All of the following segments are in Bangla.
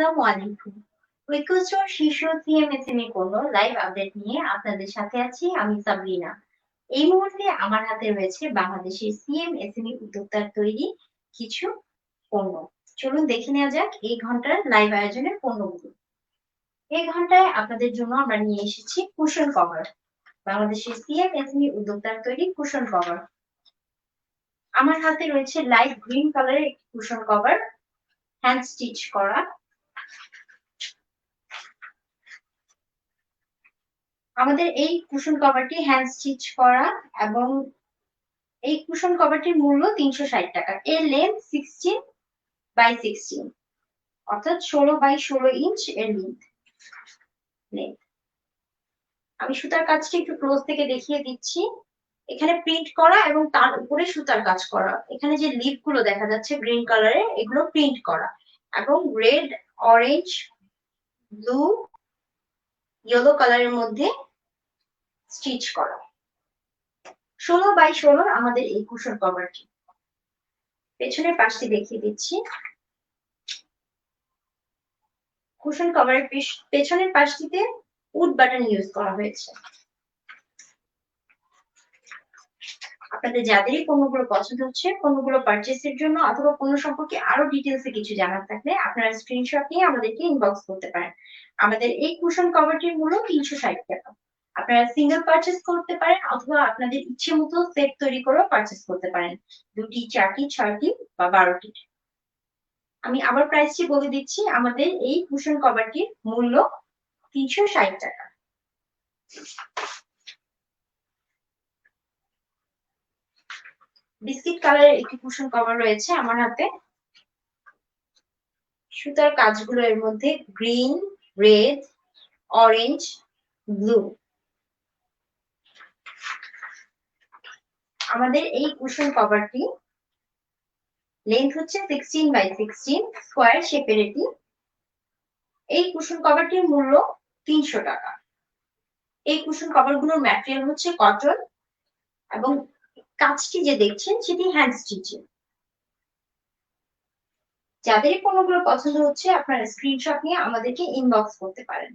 আসসালামু আলাইকুম ঐক্যচর শীর্ষ সিএমএসএমই পণ্য লাইভ আপডেট নিয়ে আপনাদের সাথে আছি, আমি সাবরিনা। এই মুহূর্তে আমার হাতে রয়েছে বাংলাদেশের সিএমএসএমই উদ্যোক্তার তৈরি কিছু পণ্য। চলুন দেখে নেওয়া যাক এই ঘণ্টার লাইভ আয়োজনের পণ্যগুলো। এই ঘন্টায় আপনাদের জন্য আমরা নিয়ে এসেছি কুশন কভার বাংলাদেশের সিএমএসএমই উদ্যোক্তার তৈরি কুশন কভার আমার হাতে রয়েছে লাইট গ্রিন কালারের একটি কুশন কভার হ্যান্ড স্টিচ করা। আমাদের এই কুশন কভারটি হ্যান্ড স্টিচ করা এবং এই কুশন কভারটির মূল্য তিনশো ষাট টাকা। এর লেন্থ সিক্সটিন বাই সিক্সটিন অর্থাৎ ষোলো বাই ষোলো ইঞ্চ এর লেন্থ লেন্থ আমি সুতার কাজটি একটু ক্লোজ থেকে দেখিয়ে দিচ্ছি। এখানে প্রিন্ট করা এবং তার উপরে সুতার কাজ করা। এখানে যে লিপগুলো দেখা যাচ্ছে গ্রিন কালারের এগুলো প্রিন্ট করা। এবং রেড অরেঞ্জ ব্লু ইয়েলো কালারের মধ্যে স্টিচ করা। ষোলো বাই ষোলোর আমাদের এই কুশন কভারটি। পেছনের পাশটি দেখিয়ে দিচ্ছি। কুশন কভারের পেছনের পাশটিতে উড বাটন ইউজ করা হয়েছে। আপনাদের যাদেরই পণ্যগুলো পছন্দ হচ্ছে পণ্যগুলো পারচেসের জন্য অথবা পণ্য সম্পর্কে আরও ডিটেলস কিছু জানার থাকলে আপনারা স্ক্রিনশট নিয়ে আমাদেরকে ইনবক্স করতে পারেন। আমাদের এই কুশন কভারটির মূল্য তিনশো ষাট টাকা। আপনারা সিঙ্গেল পারচেস করতে পারেন অথবা আপনাদের ইচ্ছে মতো সেট তৈরি করেও পারচেস করতে পারেন। দুটি, চারটি, ছয়টি বা বারোটি। আমি আবার প্রাইসটি বলে দিচ্ছি, আমাদের এই কুশন কভারটির মূল্য তিনশো ষাট টাকা। বিস্কিট কালারের একটি কুশন কভার রয়েছে আমার হাতে। সুতার কাজগুলো এর মধ্যে গ্রিন রেড অরেঞ্জ ব্লু আমাদের এই কুশন কভারটি লেন্থ হচ্ছে সিক্সটিন বাই সিক্সটিন স্কোয়ার শেপের এটি। এই কুশন কভারটির মূল্য তিনশো টাকা। এই কুশন কভারগুলোর ম্যাটেরিয়াল হচ্ছে কটন এবং কাজটি যে দেখছেন সেটি হ্যান্ড স্টিচের যাদের পণ্যগুলো পছন্দ হচ্ছে আপনারা স্ক্রিনশট নিয়ে আমাদেরকে ইনবক্স করতে পারেন।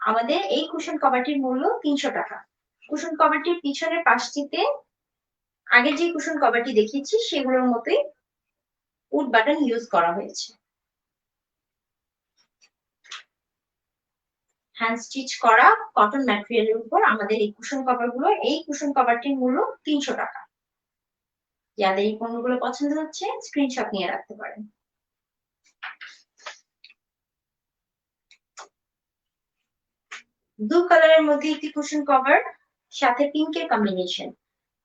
আমাদের এই কুশন কভারটির মূল্য তিনশো টাকা। কুশন কভারটির পিছনের পাশটিতে আগে যে কুশন কভারটি দেখিয়েছি, সেগুলোর মতোই উড বাটন ইউজ করা হয়েছে। হ্যান্ড স্টিচ করা কটন ম্যাটেরিয়ালের উপর আমাদের এই কুশন কভারগুলো, এই কুশন কভারটির মূল্য তিনশো টাকা। যাদের এই পণ্যগুলো পছন্দ হচ্ছে স্ক্রিনশট নিয়ে রাখতে পারেন। ব্লু কালারের মধ্যে একটি কুশন কভার সাথে পিঙ্কের কম্বিনেশন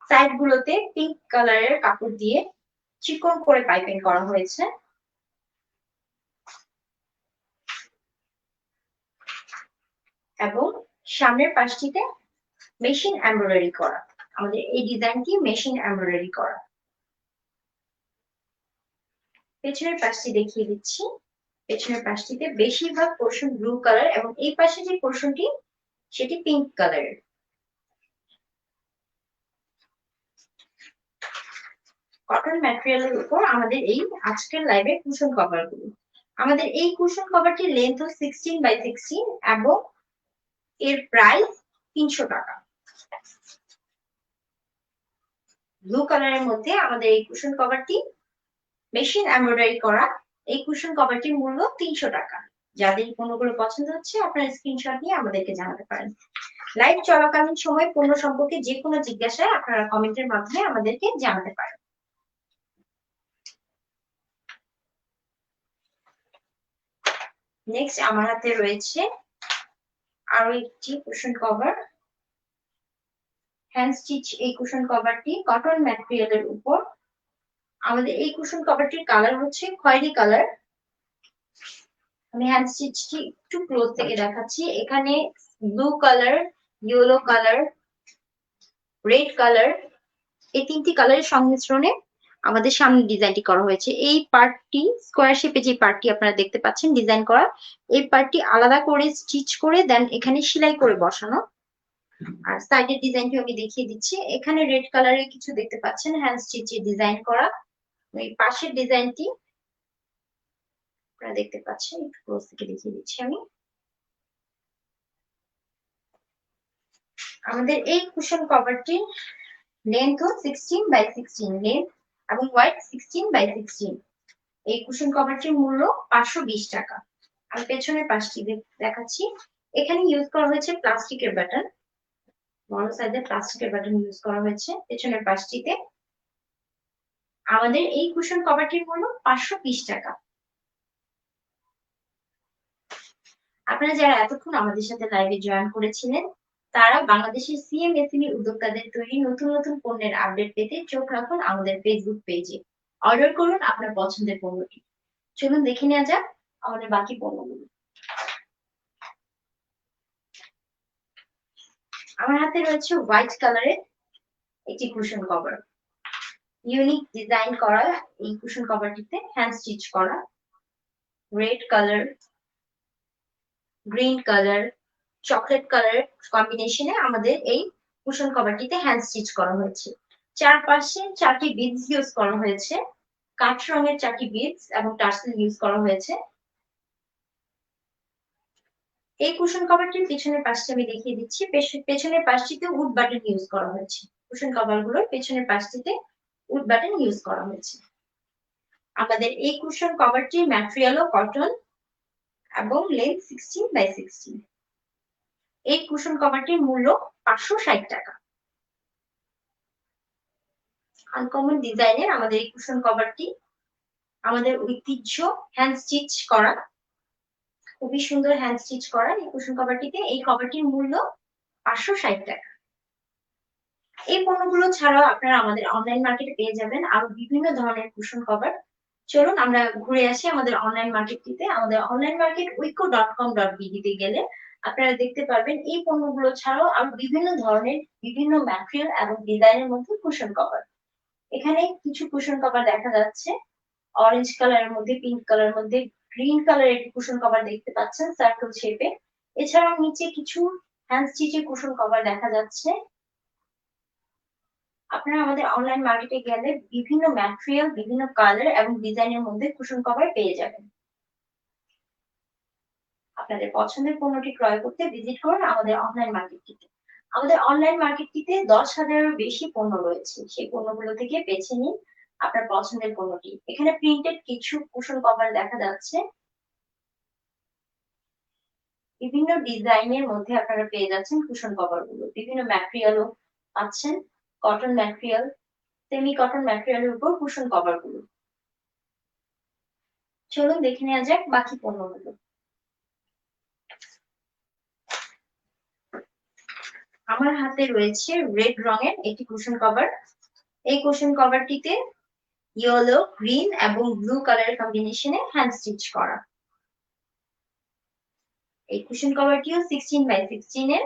সাইড গুলোতে পিঙ্ক কালারের কাপড় দিয়ে চিকন করে পাইপিং করা হয়েছে। এবং সামনের পাশটিতে মেশিন এমব্রয়ডারি করা। আমাদের এই ডিজাইনটি মেশিন এমব্রয়ডারি করা। পেছনের পাশটি দেখিয়ে দিচ্ছি। পেছনের পাশটিতে বেশিরভাগ পোর্শন ব্লু কালার এবং এই পাশে যে পোর্শনটি সেটি পিঙ্ক কালারের কটন ম্যাটেরিয়ালের উপর আমাদের এই আজকের লাইভের কুশন কভারগুলো। আমাদের এই কুশন কভারটির লেন্থ সিক্সটিন বাই সিক্সটিন এবং এর প্রাইস তিনশো টাকা। ব্লু কালারের মধ্যে আমাদের এই কুশন কভারটি মেশিন এমব্রয়ডারি করা, এই কুশন কভারটির মূল্য তিনশো টাকা। যাদের পণ্যগুলো পছন্দ হচ্ছে, আপনারা স্ক্রিনশট নিয়ে আমাদেরকে জানাতে পারেন। লাইভ চলাকালীন সময় পণ্য সম্পর্কে যে কোনো জিজ্ঞাসায় আপনারা কমেন্টের মাধ্যমে আমাদেরকে জানাতে পারেন। নেক্সট আমার হাতে রয়েছে আরও একটি কুশন কভার হ্যান্ড স্টিচ এই কুশন কভারটি কটন ম্যাটেরিয়ালের উপর। আমাদের এই কুশন কভারটির কালার হচ্ছে খয়েরি কালার আমি হ্যান্ড স্টিচটি একটু ক্লোজ থেকে দেখাচ্ছি। এখানে blue colour yellow colour red colour এই তিনটি কালারের সংমিশ্রণে আমাদের সামনে ডিজাইনটি করা হয়েছে। এই পার্টটি স্কোয়ার শেপে যে পার্টটি আপনারা দেখতে পাচ্ছেন ডিজাইন করা, এই পার্টটি আলাদা করে স্টিচ করে দেন এখানে সেলাই করে বসানো। আর সাইডের ডিজাইনটি আমি দেখিয়ে দিচ্ছি। এখানে রেড কালারের কিছু দেখতে পাচ্ছেন হ্যান্ড স্টিচে ডিজাইন করা। এই পাশের ডিজাইনটি আপনারা দেখতে পাচ্ছেন, একটু ক্লোজ থেকে দেখিয়ে দিচ্ছি আমি। আমাদের এই কুশন কভারটি লেন্থ হল সিক্সটিন বাই সিক্সটিন লেন্থ এবং হোয়াইট সিক্সটিন বাই সিক্সটিন এই কুশন কভারটির মূল্য পাঁচশো বিশ টাকা। আমি পেছনের পাশটি দেখাচ্ছি। এখানে ইউজ করা হয়েছে প্লাস্টিকের বাটন। বড় সাইজের প্লাস্টিকের বাটন ইউজ করা হয়েছে পেছনের পাশটিতে আমাদের এই কুশন কভারটির মূল্য পাঁচশো বিশ টাকা। আপনারা যারা এতক্ষণ আমাদের সাথে লাইভে জয়েন করেছিলেন তারা বাংলাদেশের সিএমএসএমই উদ্যোক্তাদের তৈরি নতুন নতুন পণ্যের আপডেট পেতে চোখ রাখুন আমাদের ফেসবুক পেজে অর্ডার করুন আপনার পছন্দের পণ্যটি। চলুন দেখে নেওয়া যাক আমাদের বাকি পণ্যগুলো। আমার হাতে রয়েছে হোয়াইট কালারের একটি কুশন কভার ইউনিক ডিজাইন করা এই কুশন কভারটিতে হ্যান্ড স্টিচ করা। Red colour green colour chocolate colour কম্বিনেশনে আমাদের এই কুশন কভারটিতে হ্যান্ড স্টিচ করা হয়েছে। চারপাশে চারটি বিডস ইউজ করা হয়েছে। কাঠ রঙের চারটি বিডস এবং টার্সেল ইউজ করা হয়েছে। এই কুশন কভারটির পিছনের পাশটি আমি দেখিয়ে দিচ্ছি। পেছনের পাশটিতে উড বাটন ইউজ করা হয়েছে। কুশন কভারগুলোর পেছনের পাশটিতে উড বাটন ইউজ করা হয়েছে। আমাদের এই কুশন কভারটির ম্যাটেরিয়ালও কটন এবং লেন্থ সিক্সটিন বাই সিক্সটিন এই কুশন কভারটির মূল্য পাঁচশো ষাট টাকা। আনকমন ডিজাইনের আমাদের এই কুশন কভারটি, আমাদের ঐতিহ্য হ্যান্ড স্টিচ করা, খুবই সুন্দর হ্যান্ড স্টিচ করা এই কুশন কভারটিতে। এই কভারটির মূল্য পাঁচশো ষাট টাকা। এই পণ্যগুলো ছাড়াও আপনারা আমাদের অনলাইন মার্কেটে পেয়ে যাবেন আরও বিভিন্ন ধরনের কুশন কভার। চলুন আমরা ঘুরে আসি আমাদের অনলাইন মার্কেটটিতে আমাদের online market Weco dot com dot বিডিতে গেলে আপনারা দেখতে পারবেন, এই পণ্যগুলো ছাড়াও আরও বিভিন্ন ধরনের, বিভিন্ন ম্যাটেরিয়াল এবং ডিজাইনের মধ্যে কুশন কভার এখানে কিছু কুশন কভার দেখা যাচ্ছে। অরেঞ্জ কালারের মধ্যে পিঙ্ক কালারের মধ্যে গ্রিন কালারের একটি কুশন কভার দেখতে পাচ্ছেন সার্কেল শেপে এছাড়াও নিচে কিছু হ্যান্ড স্টিচের কুশন কভার দেখা যাচ্ছে। আপনারা আমাদের অনলাইন মার্কেটে গেলে বিভিন্ন ম্যাটেরিয়াল বিভিন্ন কালার এবং ডিজাইনের মধ্যে কুশন কভার পেয়ে যাবেন। আপনাদের পছন্দের পণ্যটি ক্রয় করতে ভিজিট করুন আমাদের অনলাইন মার্কেটটিতে আমাদের অনলাইন মার্কেটটিতে দশ হাজারেরও বেশি পণ্য রয়েছে। সেই পণ্যগুলো থেকে বেছে নিন আপনার পছন্দের পণ্যটি। এখানে প্রিন্টেড কিছু কুশন কভার দেখা যাচ্ছে। বিভিন্ন ডিজাইনের মধ্যে আপনারা পেয়ে যাচ্ছেন কুশন কভারগুলো। বিভিন্ন ম্যাটেরিয়ালও পাচ্ছেন। কটন ম্যাটেরিয়াল সেমি কটন ম্যাটেরিয়ালের উপর কুশন কভারগুলো। চলুন দেখে নেওয়া যাক বাকি পণ্যগুলো। আমার হাতে রয়েছে রেড রঙের একটি কুশন কভার এই কুশন কভারটিতে ইয়েলো গ্রিন এবং ব্লু কালারের কম্বিনেশনে হ্যান্ড স্টিচ করা। এই কুশন কভারটিও সিক্সটিন বাই সিক্সটিন এর।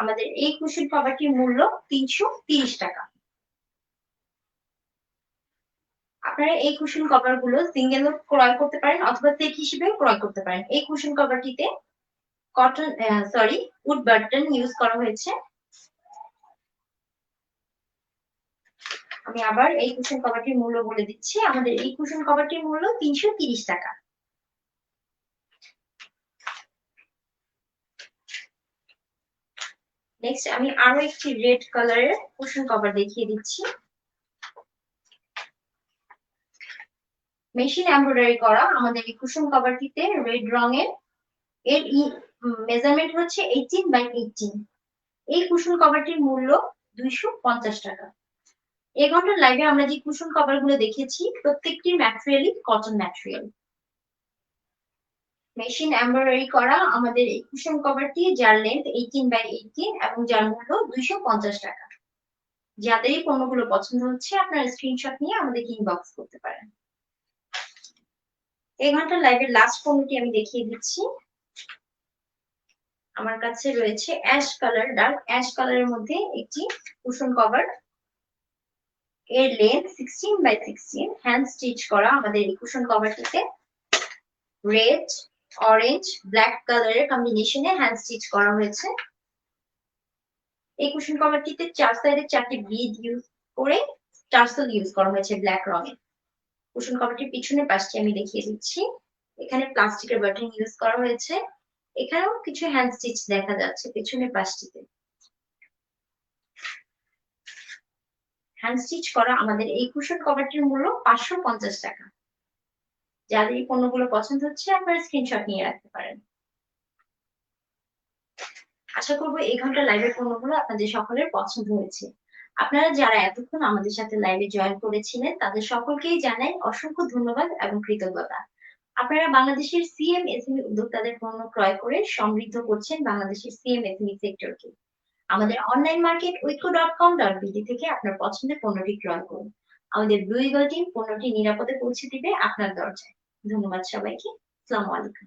আমাদের এই কুশন কভারটির মূল্য তিনশো তিরিশ টাকা। আপনারা এই কুশন কভারগুলো সিঙ্গেল ক্রয় করতে পারেন অথবা সেট হিসেবেও ক্রয় করতে পারেন। এই cushion কভারটিতে cotton sorry wood button use করা হয়েছে। আমি আবার এই কুশন কভারটির মূল্য বলে দিচ্ছি। আমাদের এই কুশন কভারটির মূল্য তিনশো টাকা। নেক্সট আমি আরও একটি রেড কালারের কুশন কভার দেখিয়ে দিচ্ছি। মেশিন এমব্রয়ডারি করা। আমাদের এই কুশন কভারটিতে রেড রঙের। এর মেজারমেন্ট হচ্ছে এইটিন বাই এইটিন এই কুশন কভারটির মূল্য দুইশো পঞ্চাশ টাকা। এ ঘণ্টার লাইভে আমরা যে কুশন কভারগুলো দেখেছি প্রত্যেকটির ম্যাটেরিয়ালই কটন ম্যাটেরিয়াল মেশিন এমব্রয়ডারি করা আমাদের এই কুশন কভারটি যার লেন্থ এইটিন বাই এইটিন এবং যার মূল্য দুইশো পঞ্চাশ টাকা। যাদের এই পণ্যগুলো পছন্দ হচ্ছে, আপনারা স্ক্রিনশট নিয়ে আমাদেরকে ইনবক্স করতে পারেন। এই ঘণ্টার লাইভের লাস্ট পণ্যটি আমি দেখিয়ে দিচ্ছি। আমার কাছে রয়েছে অ্যাশ কালার ডার্ক অ্যাশ কালারের মধ্যে একটি কুশন কভার এর length sixteen by sixteen hand stitch করা আমাদের এই কুশন কভারটিতে রেড অরেঞ্জ ব্ল্যাক কালারের কম্বিনেশনে হ্যান্ড স্টিচ করা হয়েছে। এই কুশন কভারটিতে চার সাইডে চারটি বিড ইউজ করে টার্সেল ইউজ করা হয়েছে ব্ল্যাক রঙের কুশন কভারটির পিছনের পাশটি আমি দেখিয়ে দিচ্ছি। এখানে প্লাস্টিকের বাটন ইউজ করা হয়েছে। এখানেও কিছু হ্যান্ড স্টিচ দেখা যাচ্ছে পিছনের পাশটিতে। হ্যান্ড স্টিচ করা আমাদের এই কুশন কভারটির মূল্য পাঁচশো পঞ্চাশ টাকা। যাদের এই পণ্যগুলো পছন্দ হচ্ছে, আপনারা স্ক্রিনশট নিয়ে রাখতে পারেন। আশা করব এই ঘণ্টা লাইভের পণ্যগুলো আপনাদের সকলের পছন্দ হয়েছে। আপনারা যারা এতক্ষণ আমাদের সাথে লাইভে জয়েন করেছিলেন, তাদের সকলকেই জানাই অসংখ্য ধন্যবাদ এবং কৃতজ্ঞতা। আপনারা বাংলাদেশের সিএম এসএমই উদ্যোক্তাদের পণ্য ক্রয় করে সমৃদ্ধ করছেন বাংলাদেশের সিএম এসএমই সেক্টরকে আমাদের online market Weco dot com dot BD থেকে আপনার পছন্দের পণ্যটি ক্রয় করুন। আমাদের ব্লু টিম পণ্যটি নিরাপদে পৌঁছে দিবে আপনার দরজায়। ধন্যবাদ সবাইকে। আসসালামু আলাইকুম।